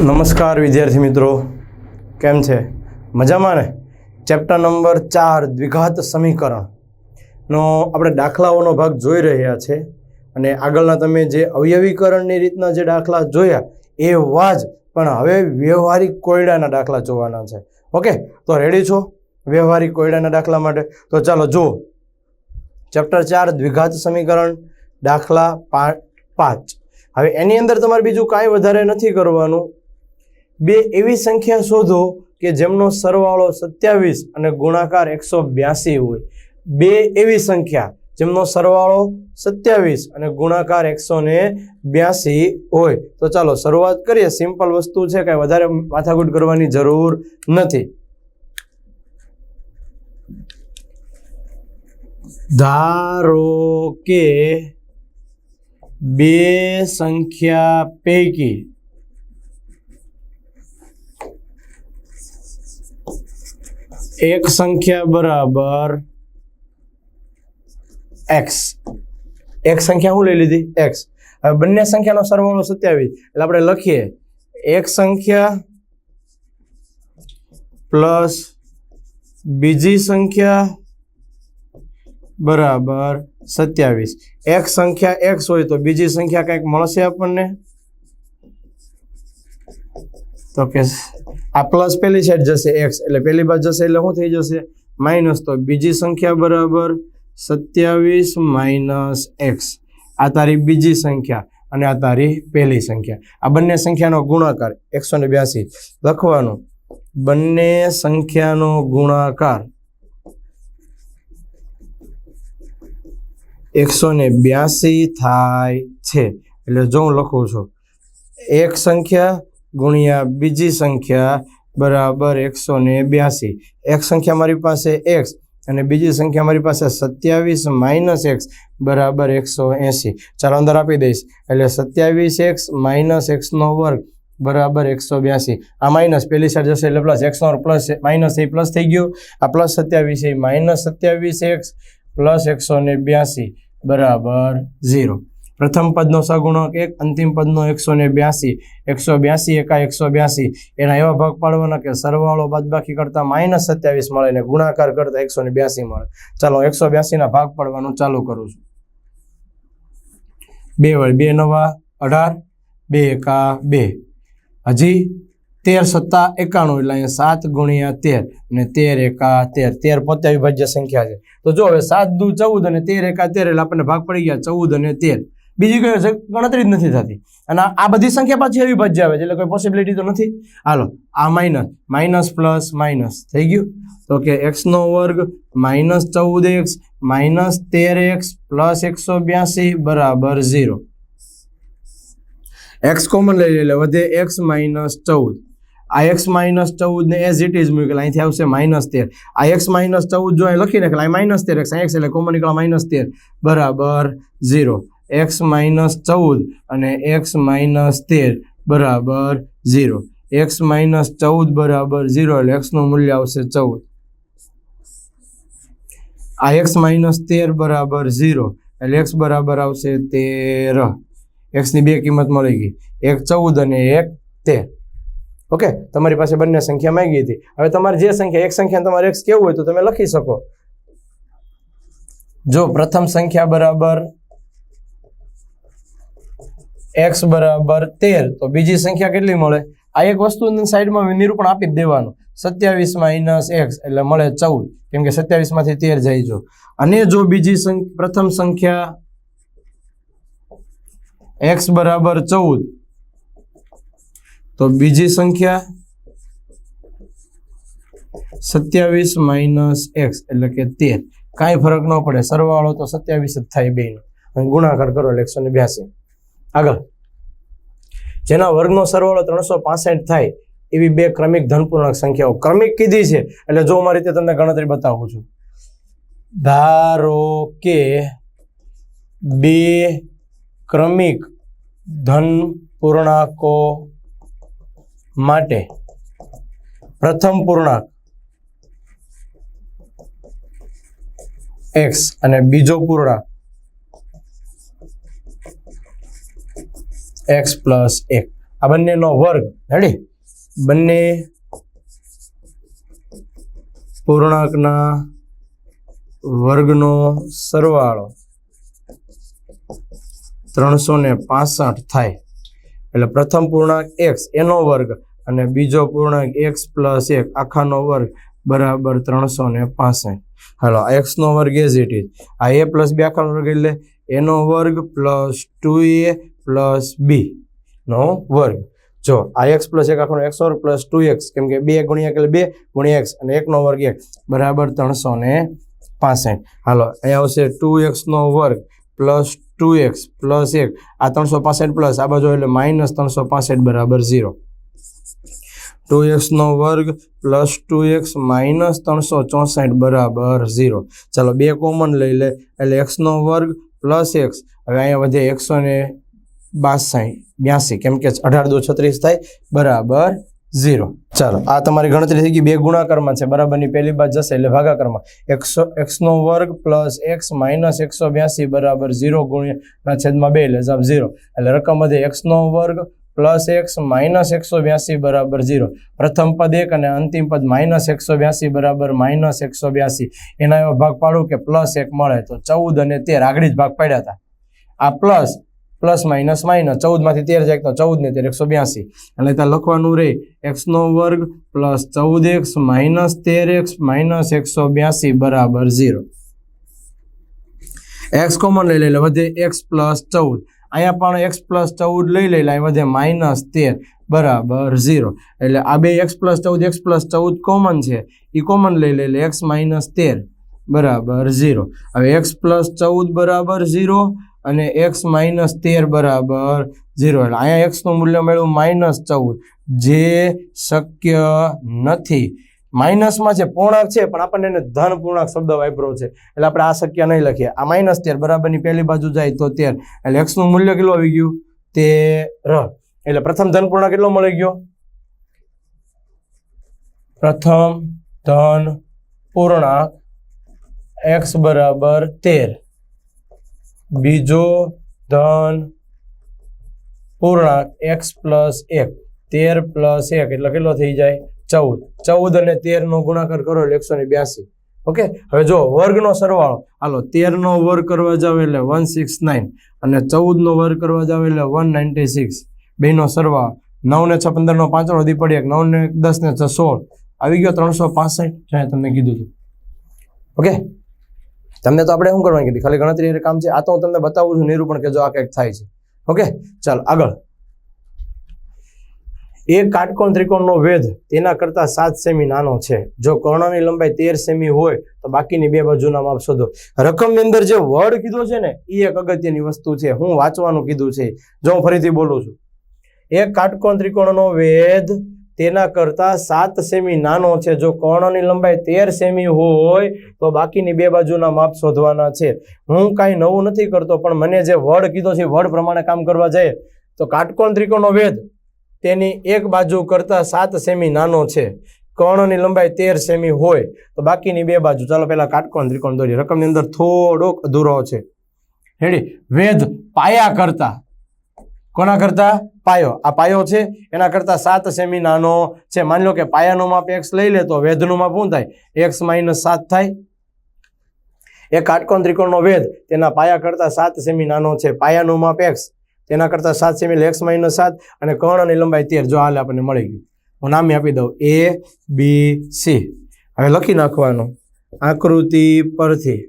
નમસ્કાર વિદ્યાર્થી મિત્રો. કેમ છે? મજામાં ને? ચેપ્ટર નંબર ચાર, દ્વિઘાત સમીકરણનો આપણે દાખલાઓનો ભાગ જોઈ રહ્યા છે અને આગળના તમે જે અવયવીકરણની રીતના જે દાખલા જોયા એવા જ, પણ હવે વ્યવહારિક કોયડાના દાખલા જોવાના છે. ઓકે? તો રેડી છો? વ્યવહારિક કોયડાના દાખલા માટે? તો ચાલો જુઓ. ચેપ્ટર ચાર, દ્વિઘાત સમીકરણ, દાખલા પાંચ. હવે એની અંદર તમારે બીજું કાંઈ વધારે નથી કરવાનું. બે એવી સંખ્યા શોધો કે જેમનો સરવાળો સત્યાવીસ અને ગુણાકાર એકસો બ્યાસી હોય. બે એવી સંખ્યા જેમનો સરવાળો સત્યાવીસ અને ગુણાકાર એકસો ને બ્યાસી હોય. તો ચાલો શરૂઆત કરીએ. સિમ્પલ વસ્તુ છે, કાંઈ વધારે માથાકૂટ કરવાની જરૂર નથી. ધારો કે બે સંખ્યા પૈકી એક સંખ્યા બરાબર એક્સ એક સંખ્યા હું લઈ લીધી? એક્સ હવે બંને સંખ્યાનો સરવાળો સત્યાવીસ. એટલે આપણે લખીએ. એક સંખ્યા પ્લસ બીજી સંખ્યા બરાબર સત્યાવીસ. એક સંખ્યા એક્સ હોય તો બીજી સંખ્યા કંઈક મળશે આપણને? તો કે આ પ્લસ પહેલી સાઈડ જશે એક્સ એટલે પહેલી બાજુ જશે એટલે શું થઈ જશે? માઇનસ તો બીજી સંખ્યા બરાબર સત્યાવીસ માઇનસ એક્સ આ તારી બીજી સંખ્યા અને આ તારી પહેલી સંખ્યા. આ બંને સંખ્યાનો ગુણાકાર એકસો ને બ્યાસી. લખવાનું. બંને સંખ્યાનો ગુણાકાર એકસો ને બ્યાસી થાય છે. એટલે જો હું લખું છું, એક સંખ્યા ગુણ્યા બીજી સંખ્યા બરાબર એકસો ને બ્યાસી. એક સંખ્યા મારી પાસે એક્સ અને બીજી સંખ્યા મારી પાસે સત્યાવીસ માઇનસ એક્સ બરાબર એકસો એંસી. ચાલો અંદર આપી દઈશ. એટલે સત્યાવીસ એક્સ માઇનસ એક્સનો વર્ગ બરાબર એકસો બ્યાસી. આ માઇનસ પેલી સાઈડ જશે એટલે પ્લસ એક્સનો પ્લસ માઇનસ એ પ્લસ થઈ ગયું. આ પ્લસ સત્યાવીસ એ માઇનસ સત્યાવીસ એક્સ પ્લસ એકસો ને બ્યાસી બરાબર ઝીરો પ્રથમ પદનો સગુણક એક, અંતિમ પદનો એકસો ને બ્યાસી. એકસો બ્યાસી એકા એકસો બ્યાસી. એના એવા ભાગ પાડવાના કે સરવાળો બાદબાકી કરતાં માઇનસ સત્યાવીસ મળે ને ગુણાકાર કરતાં એકસો ને બ્યાસી મળે. ચાલો, એકસો બ્યાસીના ભાગ પાડવાનું ચાલુ કરું છું. બે વળી બે નવા, અઢાર, બે એકા બે. હજી તેર સત્તા એકાણું, એટલે અહીંયા સાત ગુણ્યા તેર અને તેર એકા તેર. તેર પોતે અવિભાજ્ય સંખ્યા છે. તો જો હવે સાત દુ ચૌદ અને તેર એકા તેર, એટલે આપણને ભાગ પડી ગયા ચૌદ અને તેર. બીજી કઈ હશે? ગણતરી જ નથી થતી. અને આ બધી સંખ્યા પાછી અવિભાજ્ય આવે છે, એટલે કોઈ પોસિબિલિટી તો નથી. હાલો, આ માઇનસ માઇનસ પ્લસ માઇનસ થઈ ગયું. તો કે એક્સનો વર્ગ માઇનસ ચૌદ એક્સ માઇનસ તેર એક્સ પ્લસ એકસો બ્યાસી બરાબર ઝીરો એક્સ કોમન લઈ લે વધે એક્સ માઇનસ ચૌદ. આ એક્સ માઇનસ ચૌદ ને એઝ ઇટ ઇઝ મૂકેલા અહીંથી આવશે માઇનસ તેર. આ એક્સ માઇનસ ચૌદ જો અહીં લખી નાખેલા માઇનસ તેર એક્સ એક્સ એટલે કોમન નીકળા માઇનસ તેર. બરાબર ઝીરો એક્સ માઇનસ ચૌદ અને એક્સ માઇનસ તેર બરાબર ઝીરો. એક્સ માઇનસ ચૌદ બરાબર ઝીરો એટલે એક્સનું મૂલ્ય આવશે ચૌદ. આ એક્સ માઇનસ તેર બરાબર ઝીરો એટલે એક્સ બરાબર આવશે તેર. એક્સની બે કિંમત મળી ગઈ. એક ચૌદ અને એક તેર. ઓકે? તમારી પાસે બંને સંખ્યા માંગી હતી. હવે તમારે જે સંખ્યા, એક સંખ્યા તમારે એક્સ કેવું હોય તો તમે લખી શકો. જો પ્રથમ સંખ્યા બરાબર એક્સ બરાબર તેર. તો બીજી સંખ્યા કેટલી મળે? આ એક વસ્તુની સાઈડમાં નિરૂપણ આપી જ દેવાનું. સત્યાવીસ માઇનસ એક્સ એટલે મળે ચૌદ. કેમ કે સત્યાવીસમાંથી તેર જાય જો. અને જો બીજી પ્રથમ સંખ્યા એક્સ બરાબર ચૌદ, તો બીજી સંખ્યા સત્યાવીસ માઇનસ એક્સ એટલે કે તેર. કાંઈ ફરક ન પડે. સરવાળો તો સત્યાવીસ જ થાય બેનો ગુણાકાર કરો એટલે એકસો ને બ્યાસી આગળ. જેના વર્ગનો સરવાળો ત્રણસો પાસઠ થાય, એવી બે ક્રમિક ધનપૂર્ણક સંખ્યાઓ. ક્રમિક કીધી છે, એટલે જો મારી રીતે તમને ગણતરી બતાવું છું. ધારો કે બે ક્રમિક ધન પૂર્ણાંકો માટે પ્રથમ પૂર્ણાંક એક્સ અને બીજો પૂર્ણાંક એક્સ પ્લસ એક આ બંનેનો વર્ગ રેડી બંને પૂર્ણાંકના વર્ગનો સરવાળો ત્રણસો ને પાસઠ થાય. એટલે પ્રથમ પૂર્ણાંક એક્સ એનો વર્ગ, અને બીજો પૂર્ણાંક એક્સ પ્લસ એક આખાનો વર્ગ બરાબર ત્રણસો ને પાસઠ. હાલો એક્સનો વર્ગ એઝ ઇટ ઇઝ આ એ પ્લસ બે આખાનો વર્ગ એટલે એનો વર્ગ plus two a plus b નો વર્ગ. જો આ એક્સ પ્લસ એક આખો એક્સ વર્ગ પ્લસ ટુ એક્સ, કેમ કે બે ગુણ્યા એટલે બે ગુણ્યા એક્સ અને એકનો વર્ગ એક, બરાબર ત્રણસો ને પાસઠ. હાલો, અહીંયા આવશે ટુ એક્સનો વર્ગ પ્લસ ટુ એક્સ પ્લસ એક. આ ત્રણસો પાસઠ પ્લસ, આ બાજુ એટલે માઇનસ ત્રણસો પાસઠ બરાબર ઝીરો. ટુ એક્સનો વર્ગ પ્લસ ટુ એક્સ માઇનસ ત્રણસો ચોસઠ બરાબર ઝીરો. ચાલો, બે કોમન લઈ લે, એટલે એક્સનો વર્ગ પ્લસ એક્સ. હવે અહીંયા વધે એકસો ને બાસઠ, બ્યાસી, કેમ કે અઢાર દો છત્રીસ થાય, બરાબર ઝીરો. ચાલો, આ તમારી ગણતરી થઈ ગઈ, બે ગુણાકારમાં છે, બરાબરની પહેલી બાદ જશે, એટલે ભાગાકારમાં. એકસો, એક્સનો વર્ગ પ્લસ એક્સ માઇનસ એકસો બ્યાસી બરાબર ઝીરો ગુણ્યાના છેદમાં બે, એટલે જવાબ ઝીરો. એટલે રકમ વધે, એક્સનો વર્ગ પ્લસ એક્સ માઇનસ એકસો બ્યાસી બરાબર ઝીરો. પ્રથમ પદ એક અને અંતિમ પદ માઇનસ એકસો બ્યાસી બરાબર માઇનસ એકસો બ્યાસી. એના એવો ભાગ પાડું કે પ્લસ એક મળે. તો ચૌદ અને તેર, આગળ જ ભાગ પાડ્યા હતા. આ પ્લસ પ્લસ માઇનસ માઇનસ. ચૌદમાંથી તેર જાય તો ચૌદ ને તેર, એકસો બ્યાસી. એટલે ત્યાં લખવાનું રહે એક્સનો વર્ગ પ્લસ ચૌદ એક્સ માઇનસ તેર એક્સ માઇનસ એકસો બ્યાસી બરાબર ઝીરો. એક્સ કોમન લઈ લે વધે એક્સ પ્લસ ચૌદ. અહીંયા પણ એક્સ પ્લસ ચૌદ લઈ લે અહીં વધે માઇનસ તેર બરાબર ઝીરો. એટલે આ બે એક્સ પ્લસ ચૌદ, એક્સ પ્લસ ચૌદ કોમન છે. એ કોમન લઈ લે એટલે એક્સ માઇનસ તેર બરાબર ઝીરો. હવે એક્સ પ્લસ ચૌદ બરાબર ઝીરો અને એક્સ માઇનસ તેર બરાબર ઝીરો એટલે અહીંયા એક્સનું મૂલ્ય મેળવું માઇનસ ચૌદ. જે શક્ય નથી. માઇનસમાં છે, પૂર્ણાંક છે, પણ આપણને એને ધન પૂર્ણાંક શબ્દ વાપરો છે. એટલે આપણે આ શક્ય નહીં લખીએ. આ માઇનસ તેર બરાબરની પહેલી બાજુ જાય તો તેર. એટલે એક્સનું મૂલ્ય કેટલું આવી ગયું? તેર. એટલે પ્રથમ ધન પૂર્ણાંક કેટલો મળી ગયો? પ્રથમ ધન પૂર્ણાંક એક્સ બરાબર તેર. બીજો ધન પૂર્ણાંક એક્સ પ્લસ એક, તેર પ્લસ એક, એટલે કેટલો થઈ જાય? ચૌદ. ચૌદ અને તેરનો ગુણાકાર કરો એટલે એકસો ને બ્યાસી. ઓકે? હવે જો વર્ગનો સરવાળો. હાલો, તેરનો વર્ગ કરવા જાવ એટલે વન સિક્સ નાઇન અને ચૌદનો વર્ગ કરવા જાવ એટલે વન નાઇન્ટી સિક્સ બેનો સરવાળો. નવ ને છ, પંદરનો પાંચડો દી પડી એક. નવ ને દસ ને છ, સોળ. આવી ગયો ત્રણસો પાસઠ. જ્યાં તમને કીધું હતું. ઓકે? તમને તો આપણે શું કરવાની કીધી? ખાલી ગણતરી કામ છે. આ તો હું તમને બતાવું છું નિરૂપણ કે જો આ કંઈક થાય છે. ઓકે? ચાલો, આગળ. એક કાટકોણ ત્રિકોણનો વેધ તેના કરતાં સાત સેમી નાનો છે. જો કર્ણની લંબાઈ તેર સેમી હોય, તો બાકીની બે બાજુના માપ શોધો. રકમની અંદર જે વર્ડ કીધો છે ને એ એક અગત્યની વસ્તુ છે. હું વાંચવાનું કીધું છે. જો હું ફરીથી બોલું છું. એક કાટકોણ ત્રિકોણનો વેધ તેના કરતાં સાત સેમી નાનો છે. જો કર્ણની લંબાઈ તેર સેમી હોય, તો બાકીની બે બાજુના માપ શોધવાના છે. હું કાંઈ નવું નથી કરતો, પણ મને જે વડ કીધો છે વડ પ્રમાણે કામ કરવા જાય. તો કાટકોણ ત્રિકોણનો વેદ તેની એક બાજુ કરતાં સાત સેમી નાનો છે. કર્ણની લંબાઈ તેર સેમી હોય, તો બાકીની બે બાજુ. ચાલો પહેલાં કાટકોણ ત્રિકોણ દોરીએ. રકમની અંદર થોડોક અધૂરો છે. હેડી વેધ પાયા કરતા કોના કરતા? પાયો. આ પાયો છે, એના કરતા સાત સેમી નાનો છે. માની લો કે પાયાનું માપ એક્સ લઈ લે તો વેધનું માપ શું થાય? એક્સ માઇનસ સાત થાય. એક કાટકોણ ત્રિકોણનો વેધ, તેના પાયા કરતા સાત સેમી નાનો છે. પાયાનું માપ એક્સ તેના કરતાં સાત સેમી એક્સ માઇનસ સાત અને કર્ણની લંબાઈ તેર. જો હાલ આપણને મળી ગયું. હું નામે આપી દઉં. એ બી સી હવે લખી નાખવાનું. આકૃતિ પરથી.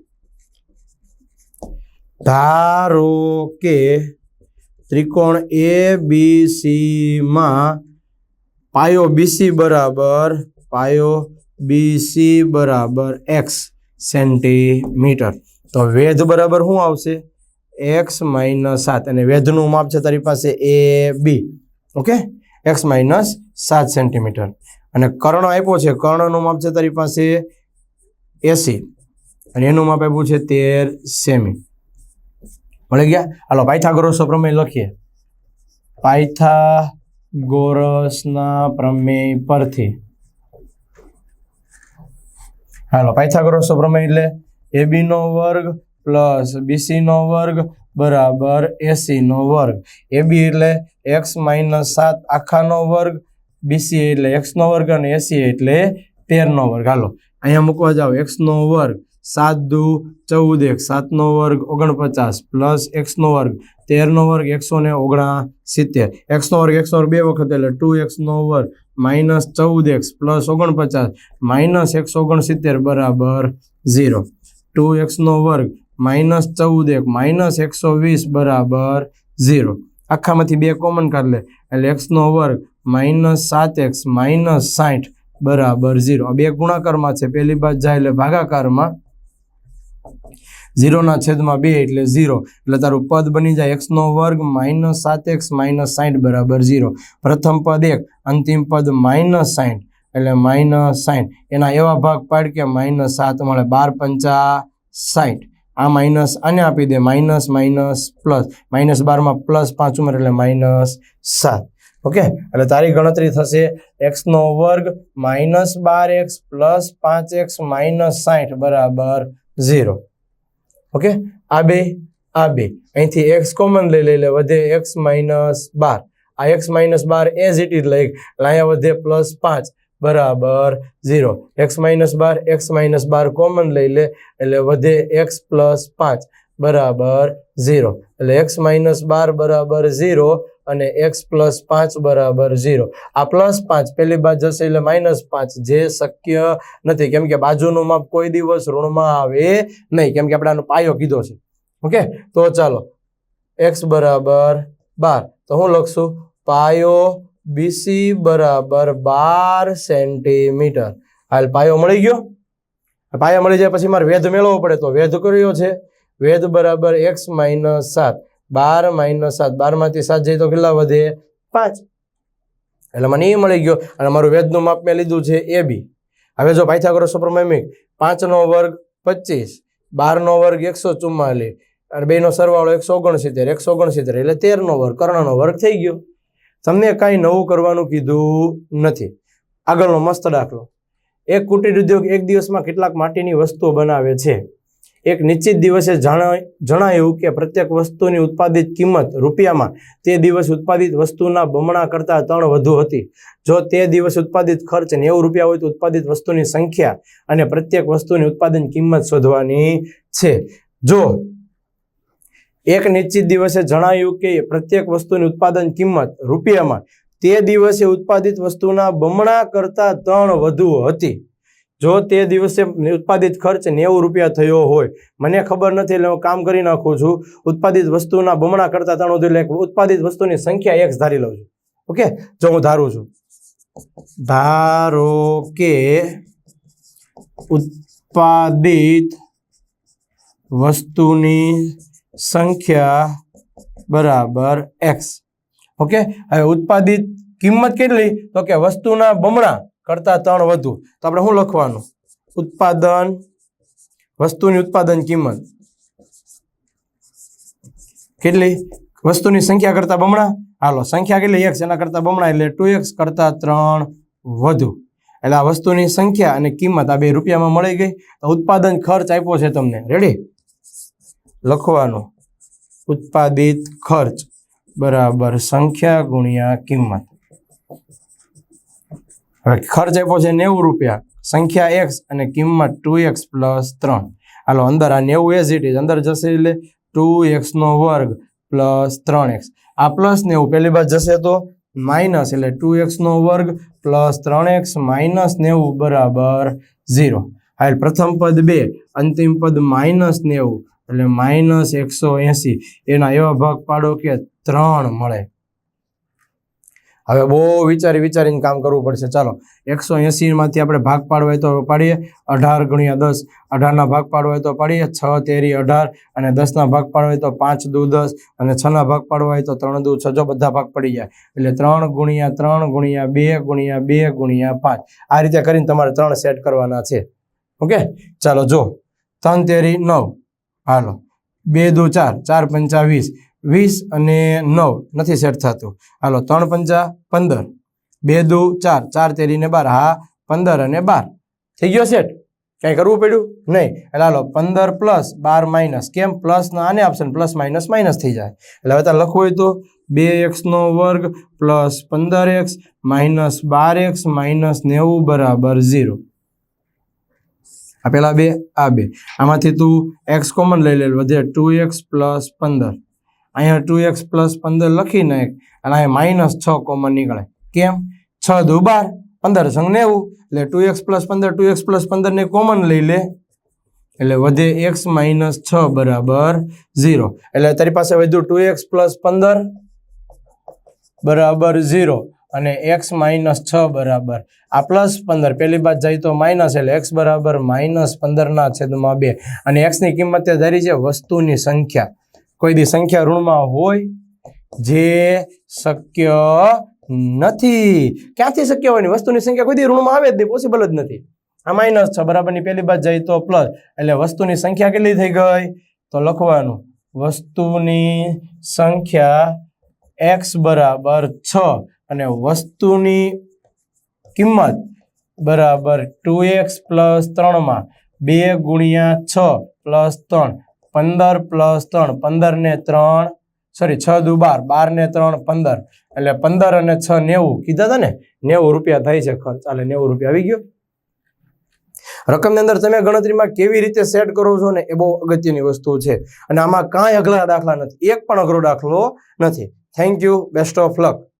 ધારો કે ત્રિકોણ એ બી સીમાં પાયો બીસી બરાબર, પાયો બીસી બરાબર એક્સ સેન્ટીમીટર તો વેધ બરાબર શું આવશે? એક્સ માઇનસ સાત. અને વેધનું માપ છે તારી પાસે A B okay? X minus સાત સેન્ટીમીટર અને કર્ણ આપ્યો છે. કર્ણનું માપ છે તારી પાસે એસી. અને એનું માપ આપ્યું છે તેર સેમી. મળી ગયા? હાલો પાયથાગોરસનો પ્રમેય લખીએ. પાયથાગોરસના પ્રમેય પરથી. હાલો પાયથાગોરસનો પ્રમેય એટલે એબી નો વર્ગ પ્લસ બીસી નો વર્ગ બરાબર એસીનો વર્ગ. એબી એટલે એક્સ માઇનસ સાત આખાનો વર્ગ બીસી એટલે એક્સનો વર્ગ અને એસી એટલે તેરનો વર્ગ. હાલો, અહીંયા મૂકવા જાઓ. એક્સનો વર્ગ સાત દુ ચૌદ એક સાતનો વર્ગ ઓગણપચાસ, પ્લસ એક્સનો વર્ગ તેરનો વર્ગ એકસો ને ઓગણા સિત્તેર એક્સનો વર્ગ એકસો બે વખત એટલે ટુ એક્સનો વર્ગ માઇનસ ચૌદ એક્સ પ્લસ ઓગણપચાસ માઇનસ એકસો ઓગણસિત્તેર બરાબર ઝીરો. ટુ એક્સનો વર્ગ માઇનસ ચૌદ એક માઇનસ એકસો વીસ બરાબર ઝીરો. આખામાંથી બે કોમન કાઢ લે એટલે એક્સનો વર્ગ માઇનસ સાત એક્સ માઇનસ સાઠ બરાબર ઝીરો. આ બે ગુણાકારમાં છે, પહેલી બાદ જાય એટલે ભાગાકારમાં ઝીરોના છેદમાં બે એટલે ઝીરો. એટલે તારું પદ બની જાય એક્સનો વર્ગ માઇનસ સાત એક્સ માઇનસ સાઠ બરાબર ઝીરો. પ્રથમ પદ એક, અંતિમ પદ માઇનસ સાઠ એટલે માઇનસ સાઠ એના એવા ભાગ પાડ કે માઇનસ સાત મળે. બાર પંચા સાઠ આ માઇનસ આને આપી દે. Minus minus plus. માઇનસ બારમાં પ્લસ પાંચ ઉમેર એટલે માઇનસ સાત. ઓકે? એટલે તારી ગણતરી થશે એક્સનો વર્ગ માઇનસ બાર એક્સ પ્લસ પાંચ એક્સ માઇનસ સાઠ બરાબર ઝીરો. ઓકે? આ બે આ બે. અહીંથી એક્સ કોમન લઈ લઈ લે વધે એક્સ માઇનસ બાર. આ એક્સ માઇનસ બાર એઝ ઇટ ઇઝ લઈ એટલે અહીંયા વધે પ્લસ પાંચ. બરાબર ઝીરો એક્સ માઇનસ બાર એક્સ માઇનસ બાર કોમન લઈ લે, એટલે વધે એક્સ પ્લસ પાંચ. બરાબર ઝીરો એટલે એક્સ માઇનસ બાર બરાબર ઝીરો અને એક્સ પ્લસ પાંચ બરાબર ઝીરો આ પ્લસ પાંચ, પહેલી બાદ જશે એટલે માઇનસ પાંચ. જે શક્ય નથી. કેમ કે બાજુનું માપ કોઈ દિવસ ઋણમાં આવે નહીં. કેમ કે આપણે આનો પાયો કીધો છે. ઓકે? તો ચાલો. એક્સ બરાબર બાર. તો હું લખશું. પાયો બીસી બરાબર બાર સેન્ટીમીટર હાલ પાયો મળી ગયો? પાયા મળી જાય પછી મારે વેધ મેળવવો પડે તો વેધ કર્યો છે. વેધ બરાબર એક્સ માઇનસ સાત. બાર માઇનસ સાત. બારમાંથી સાત જઈએ તો કેટલા વધે? પાંચ. એટલે મને એ મળી ગયો. અને મારું વેદનું માપ મેં લીધું છે એ બી. હવે જો પાયથાગોરસ સુપરમેમિક પાંચનો વર્ગ પચીસ, બારનો વર્ગ એકસો ચુમ્માલીસ અને બેનો સરવાળો એકસો ઓગણસિત્તેર. એકસો ઓગણસિત્તેર એટલે તેરનો વર્ગ. કર્ણનો વર્ગ થઈ ગયો. તમને કાંઈ નવું કરવાનું કીધું નથી. આગળનો મસ્ત દાખલો. એક કુટીર ઉદ્યોગ એક દિવસમાં કેટલાક માટીની વસ્તુઓ બનાવે છે? એક નિશ્ચિત દિવસે જાણ- જણાયું કે પ્રત્યેક વસ્તુની ઉત્પાદિત કિંમત રૂપિયામાં તે દિવસ ઉત્પાદિત વસ્તુના બમણા કરતાં ત્રણ વધુ હતી. જો તે દિવસ ઉત્પાદિત ખર્ચ નેવું રૂપિયા હોય તો ઉત્પાદિત વસ્તુની સંખ્યા અને પ્રત્યેક વસ્તુની ઉત્પાદન કિંમત શોધવાની છે. જો એક નિશ્ચિત દિવસે જણાયું કે પ્રત્યેક વસ્તુની ઉત્પાદન કિંમત રૂપિયામાં તે દિવસે ઉત્પાદિત વસ્તુના બમણા કરતાં ત્રણ વધુ હતી. જો તે દિવસે ઉત્પાદિત ખર્ચ નેવું રૂપિયા થયો હોય, મને ખબર નથી એટલે હું કામ કરી નાખું છું. ઉત્પાદિત વસ્તુના બમણા કરતાં ત્રણ એટલે ઉત્પાદિત વસ્તુની સંખ્યા એક્સ ધારી લઉં છું. ઓકે? જો હું ધારું છું. ધારો કે ઉત્પાદિત વસ્તુની સંખ્યા બરાબર એક્સ. ઓકે? હવે ઉત્પાદિત કિંમત કેટલી? તો કે વસ્તુના બમણા કરતાં ત્રણ વધુ. તો આપણે શું લખવાનું? ઉત્પાદન, વસ્તુની ઉત્પાદન કિંમત. કેટલી? વસ્તુની સંખ્યા કરતા બમણા? હાલો, સંખ્યા કેટલી? એક્સ એના કરતાં બમણા એટલે ટુ એક્સ કરતાં ત્રણ વધુ. એટલે આ વસ્તુની સંખ્યા અને કિંમત આ બે રૂપિયામાં મળી ગઈ. તો ઉત્પાદન ખર્ચ આપ્યો છે તમને. રેડી લખવાનું. ઉત્પાદિત ખર્ચ બરાબર સંખ્યા ગુણ્યા કિંમત. હવે ખર્ચ આપ્યો છે નેવું રૂપિયા. સંખ્યા એક્સ અને કિંમત ટુ એક્સ પ્લસ ત્રણ. હાલો, અંદર આ નેવું એઝ ઇટ ઇઝ અંદર જશે એટલે ટુ એક્સનો વર્ગ પ્લસ ત્રણ એક્સ. આ પ્લસ નેવું, પહેલી બાદ જશે તો માઇનસ એટલે ટુ એક્સનો વર્ગ પ્લસ ત્રણ એક્સ માઇનસ નેવું બરાબર ઝીરો. હાલ પ્રથમ પદ બે, અંતિમ પદ માઇનસ નેવું એટલે માઇનસ એકસો એંસી. એના એવા ભાગ પાડો કે ત્રણ મળે. હવે બહુ વિચારી વિચારીને કામ કરવું પડશે. ચાલો, એકસો એંસીમાંથી આપણે ભાગ પાડવા હોય તો પાડીએ. અઢાર ગુણ્યા દસ અઢારના ભાગ પાડવા તો પાડીએ. છ, તેરી, અઢાર અને દસના ભાગ પાડવા તો પાંચ, દુ, દસ અને છના ભાગ પાડવા તો ત્રણ, દુ, છ. જો બધા ભાગ પડી જાય, એટલે ત્રણ ગુણ્યા ત્રણ ગુણ્યા બે ગુણ્યા બે ગુણ્યા પાંચ. આ રીતે કરીને તમારે ત્રણ સેટ કરવાના છે. ઓકે? ચાલો, જો, ત્રણ, તેરી, નવ. હાલો. બે, દુ, ચાર. ચાર, પંચા વીસ. વીસ અને નવ. નથી સેટ થતું. હાલો, ત્રણ પંચા પંદર. બે દુ ચાર. ચાર તેરીને બાર. હા, પંદર અને બાર. થઈ ગયો સેટ કાંઈ કરવું પડ્યું? નહીં. એટલે હાલો, પંદર પ્લસ બાર માઇનસ. કેમ? પ્લસ આને આપશે પ્લસ માઇનસ માઇનસ થઈ જાય. એટલે હવે તારે લખવું હોય તો બે એક્સનો વર્ગ પ્લસ પંદર એક્સ માઇનસ બાર એક્સ માઇનસ નેવું બરાબર ઝીરો. આ પેલા બે, આ બે. આમાંથી તું એક્સ કોમન લઈ લે વધે ટુ એક્સ પ્લસ પંદર. અહીંયા ટુ એક્સ પ્લસ પંદર લખી અને અહીંયા માઇનસ છ કોમન નીકળે. કેમ? છ દુ બાર પંદર સંગ નેવું, એટલે ટુ એક્સ પ્લસ પંદર ટુ એક્સ પ્લસ પંદરને કોમન લઈ લે. એટલે વધે એક્સ માઇનસ છ બરાબર ઝીરો એટલે તારી પાસે વધ્યું ટુ એક્સ પ્લસ પંદર બરાબર ઝીરો અને એક્સ માઇનસ છ બરાબર. આ પ્લસ પંદર, પહેલી બાદ જાય તો માઇનસ એટલે એક્સ બરાબર માઇનસ પંદરના છેદમાં બે. અને એક્સની કિંમત તે ધરી છે વસ્તુની સંખ્યા. કોઈ દી સંખ્યા ઋણમાં હોય જે શક્ય નથી. ક્યાંથી શક્ય હોય? ને વસ્તુની સંખ્યા કોઈ દી ઋણમાં આવે જ નહીં પોસિબલ જ નથી. આ માઇનસ છ, બરાબરની પહેલી બાદ જાય તો પ્લસ એટલે વસ્તુની સંખ્યા કેટલી થઈ ગઈ? તો લખવાનું, વસ્તુની સંખ્યા એક્સ બરાબર છ અને વસ્તુની કિંમત બરાબર ટુ એક્સ પ્લસ ત્રણમાં બે ગુણ્યા છ પ્લસ ત્રણ. પંદર પ્લસ ત્રણ, પંદર ને ત્રણ સોરી છ દુ બાર બાર ને ત્રણ, પંદર. એટલે પંદર અને છ નેવું. કીધા હતા ને? નેવું રૂપિયા થાય છે ખર્ચ. એટલે નેવું રૂપિયા આવી ગયો. રકમની અંદર તમે ગણતરીમાં કેવી રીતે સેટ કરો છો ને એ બહુ અગત્યની વસ્તુ છે. અને આમાં કાંઈ અઘરા દાખલા નથી. એક પણ અઘરો દાખલો નથી. Thank you best of luck